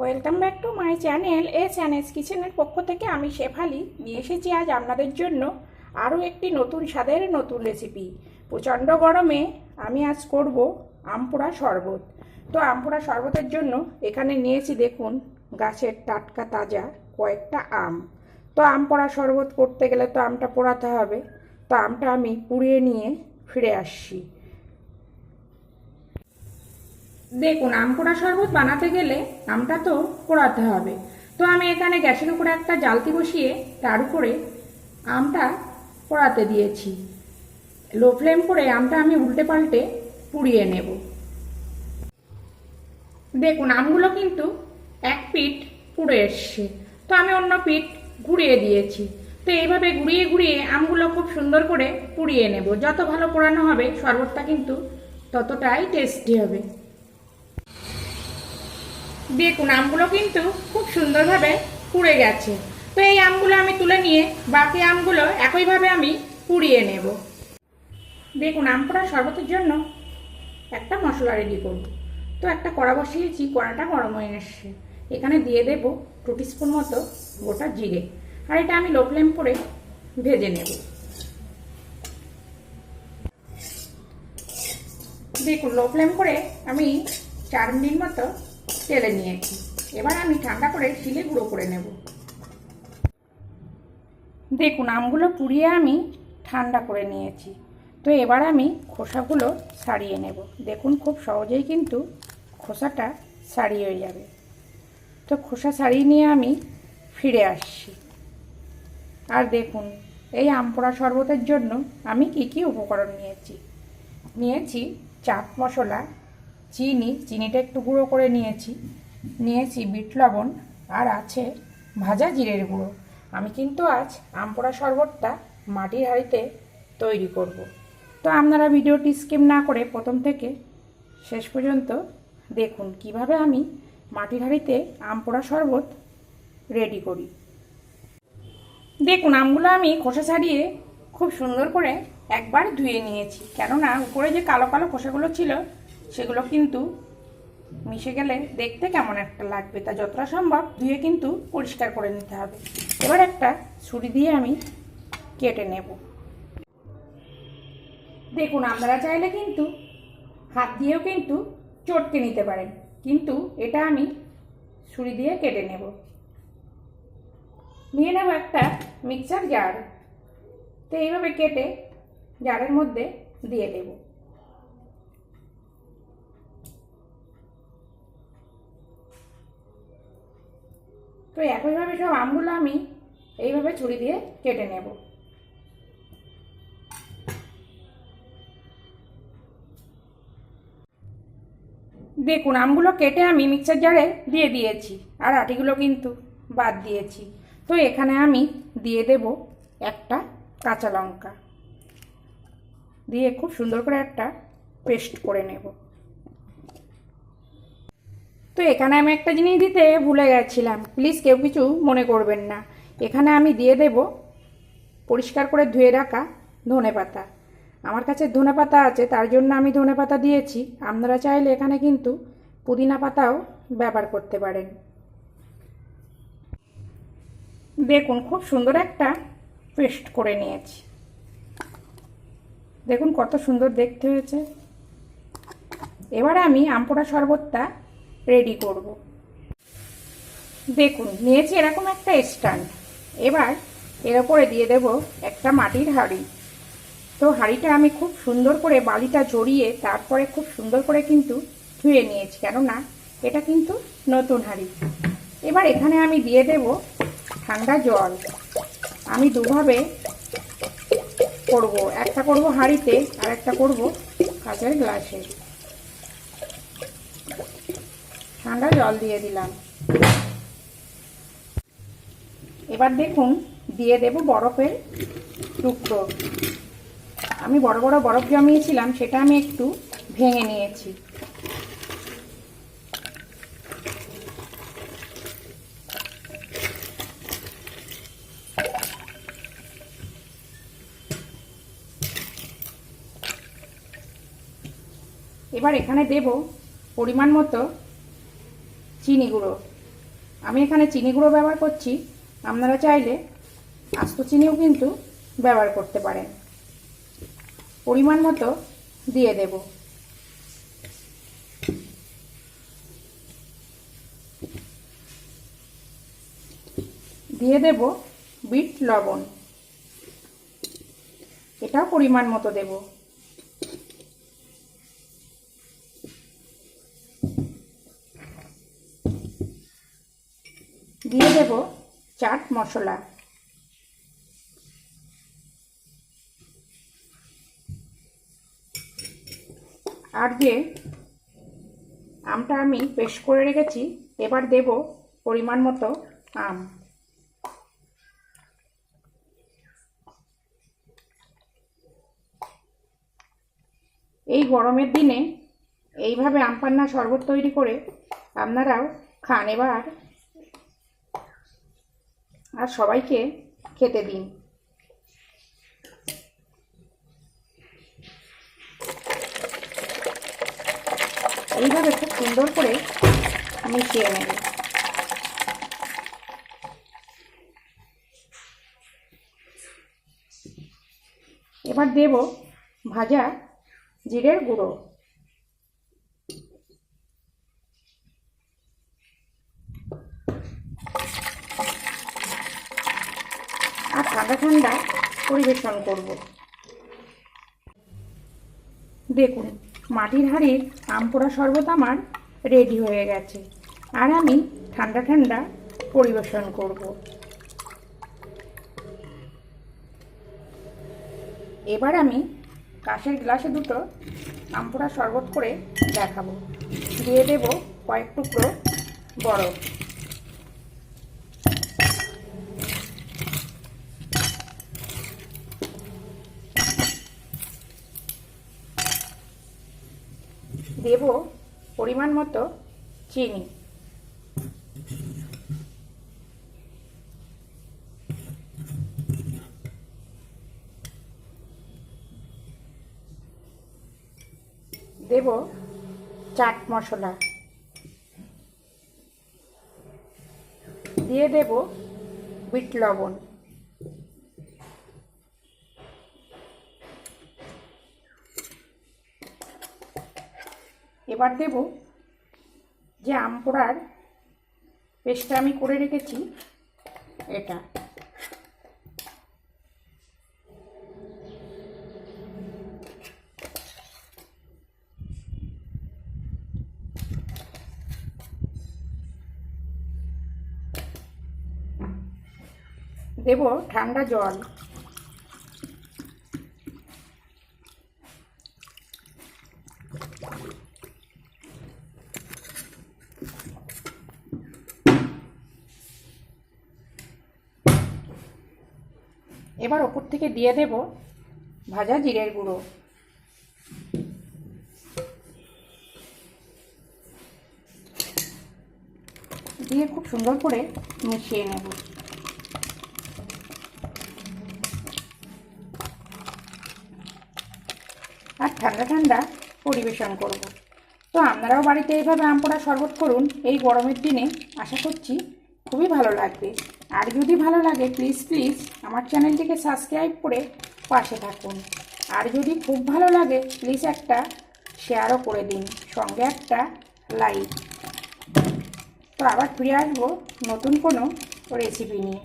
Welcome back to my channel S S কিচেনের পক্ষ থেকে আমি শেফালি। নিয়ে এসেছি আজ আপনাদের জন্য আরও একটি নতুন স্বাদের নতুন রেসিপি প্রচণ্ড গরমে আমি আজ করব আমপোড়া শরবত। তো আমপোড়া শরবতের জন্য এখানে নিয়েছি দেখুন, গাছের টাটকা তাজা কয়েকটা আম। তো আম পোড়া শরবত করতে গেলে তো আমটা পোড়াতে হবে। তো আমটা আমি পুড়িয়ে নিয়ে ফিরে আসছি। দেখুন, আম পোড়া শরবত বানাতে গেলে আমটা তো পোড়াতে হবে। তো আমি এখানে গ্যাসের উপরে একটা জালতি বসিয়ে তার উপরে আমটা পোড়াতে দিয়েছি। লো ফ্লেম করে আমটা আমি উল্টে পাল্টে পুড়িয়ে নেব। দেখুন, আমগুলো কিন্তু এক পিঠ পুড়ে এসছে। তো আমি অন্য পিঠ ঘুরিয়ে দিয়েছি। তো এইভাবে ঘুরিয়ে ঘুরিয়ে আমগুলো খুব সুন্দর করে পুড়িয়ে নেব। যত ভালো পোড়ানো হবে, শরবতটা কিন্তু ততটাই টেস্টি হবে। দেখুন আমগুলো কিন্তু খুব সুন্দরভাবে পুড়ে গেছে। তো এই আমগুলো আমি তুলে নিয়ে বাকি আমগুলো একইভাবে আমি পুড়িয়ে নেব। দেখুন আম পোড়া শরবতের জন্য একটা মশলা রেডি করব। তো একটা কড়া বসিয়েছি, কড়াটা গরম হয়ে এসছে। এখানে দিয়ে দেব টু স্পুন মতো গোটা জিরে। আর এটা আমি লো ফ্লেম করে ভেজে নেব। দেখুন লো ফ্লেম করে আমি চার মিনিট মতো তেলে নিয়েছি। এবার আমি ঠান্ডা করে শিলে গুঁড়ো করে নেব। দেখুন, আমগুলো পুড়িয়ে আমি ঠান্ডা করে নিয়েছি। তো এবার আমি খোসাগুলো ছাড়িয়ে নেব। দেখুন, খুব সহজেই কিন্তু খোসাটা ছাড়িয়ে যাবে। তো খোসা ছাড়িয়ে নিয়ে আমি ফিরে আসছি। আর দেখুন, এই আমপোড়া শরবতের জন্য আমি কি কি উপকরণ নিয়েছি? নিয়েছি চাট মশলা চিনি, চিনিটা একটু গুঁড়ো করে নিয়েছি। নিয়েছি বিট লবণ, আর আছে ভাজা জিরের গুঁড়ো। আমি কিন্তু আজ আমপোড়া শরবতটা মাটির হাঁড়িতে তৈরি করব। তো আপনারা ভিডিওটি স্কিপ না করে প্রথম থেকে শেষ পর্যন্ত দেখুন কীভাবে আমি মাটির হাঁড়িতে আমপোড়া শরবত রেডি করি। দেখুন, আমগুলো আমি খোসা ছাড়িয়ে খুব সুন্দর করে একবার ধুয়ে নিয়েছি। কেননা উপরে যে কালো কালো খোসাগুলো ছিল সেগুলো কিন্তু মিশে গেলে দেখতে কেমন একটা লাগবে তা যতটা সম্ভব ধুয়ে কিন্তু পরিষ্কার করে নিতে হবে। এবার একটা ছুরি দিয়ে আমি কেটে নেব। দেখুন, আপনারা চাইলে কিন্তু হাত দিয়েও কিন্তু চটকে নিতে পারেন, কিন্তু এটা আমি ছুরি দিয়ে কেটে নেব। নিয়ে নেব একটা মিক্সার জার। তো এইভাবে কেটে জারের মধ্যে দিয়ে দেব। তো একইভাবে সব আমগুলো আমি এইভাবে ছুরি দিয়ে কেটে নেব। দেখুন, আমগুলো কেটে আমি মিক্সার জারে দিয়ে দিয়েছি আর আটিগুলো কিন্তু বাদ দিয়েছি। তো এখানে আমি দিয়ে দেব একটা কাঁচা লঙ্কা। দিয়ে খুব সুন্দর করে একটা পেস্ট করে নেব। তো এখানে আমি একটা জিনিস দিতে ভুলে গেছিলাম। প্লিজ কেউ কিছু মনে করবেন না। এখানে আমি দিয়ে দেব পরিষ্কার করে ধুয়ে রাখা ধনে পাতা। আমার কাছে ধনে পাতা আছে, তার জন্য আমি ধনে পাতা দিয়েছি। আপনারা চাইলে এখানে কিন্তু পুদিনা পাতাও ব্যবহার করতে পারেন। দেখুন, খুব সুন্দর একটা পেস্ট করে নিয়েছি। দেখুন কত সুন্দর দেখতে হয়েছে। এবারে আমি আমপোড়া শরবতটা রেডি করব। দেখুন, নিয়েছি এরকম একটা স্ট্যান্ড এবার এর ওপরে দিয়ে দেব একটা মাটির হাঁড়ি। তো হাঁড়িটা আমি খুব সুন্দর করে বালিটা জড়িয়ে তারপরে খুব সুন্দর করে কিন্তু ধুয়ে নিয়েছি, কেননা এটা কিন্তু নতুন হাঁড়ি। এবার এখানে আমি দিয়ে দেব ঠান্ডা জল। আমি দুভাবে করব। একটা করব হাঁড়িতে আর একটা করব কাঁচের গ্লাসে। ঠান্ডা জল দিয়ে দিলাম। এবার দেখুন, দিয়ে দেব বরফের টুকরো। আমি বড় বড় বরফ জমিয়েছিলাম, সেটা আমি একটু ভেঙে নিয়েছি। এবার এখানে দেব পরিমাণ মতো চিনি গুঁড়ো। আমি এখানে চিনি গুঁড়ো ব্যবহার করছি। আপনারা চাইলে আস্ত চিনিও কিন্তু ব্যবহার করতে পারেন। পরিমাণ মতো দিয়ে দেব। দিয়ে দেব বিট লবণ। এটাও পরিমাণ মতো দেব। দিয়ে দেব চাট মশলা। আর যে আমটা আমি পেস্ট করে রেখেছি, এবার দেব পরিমাণ মতো আম। এই গরমের দিনে এইভাবে আম পান্না শরবত তৈরি করে আপনারাও খান। এবার আর সবাইকে খেতে দিন। এইভাবে খুব সুন্দর করে মিশিয়ে নেবে। এবার দেব ভাজা জিরের গুঁড়ো আর ঠান্ডা পরিবেশন করব। দেখুন, মাটির হাঁড়ির আম পোড়া শরবত আমার রেডি হয়ে গেছে। আর আমি ঠান্ডা ঠান্ডা পরিবেশন করব। এবার আমি কাঁচের গ্লাসে দুটো আম পোড়া শরবত করে দেখাবো। দিয়ে দেব কয়েক টুকরো বরফ। দেব পরিমাণ মতো চিনি। দেব চাট মশলা। দিয়ে দেব বিট লবণ। এবার দেব যে আম পোড়ার পেস্টটা আমি করে রেখেছি এটা। দেব ঠান্ডা জল। এবার ওপর থেকে দিয়ে দেব ভাজা জিরের গুঁড়ো। দিয়ে খুব সুন্দর করে মিশিয়ে নেব। আর ঠান্ডা ঠান্ডা পরিবেশন করব। তো আপনারাও বাড়িতে এইভাবে আম পোড়া শরবত করুন। এই গরমের দিনে আশা করছি খুবই ভালো লাগবে। আর যদি ভালো লাগে প্লিজ প্লিজ আমার চ্যানেলটিকে সাবস্ক্রাইব করে পাশে থাকুন। আর যদি খুব ভালো লাগে প্লিজ একটা শেয়ারও করে দিন, সঙ্গে একটা লাইক তো আবার ফিরে আসব নতুন কোনো রেসিপি নিয়ে।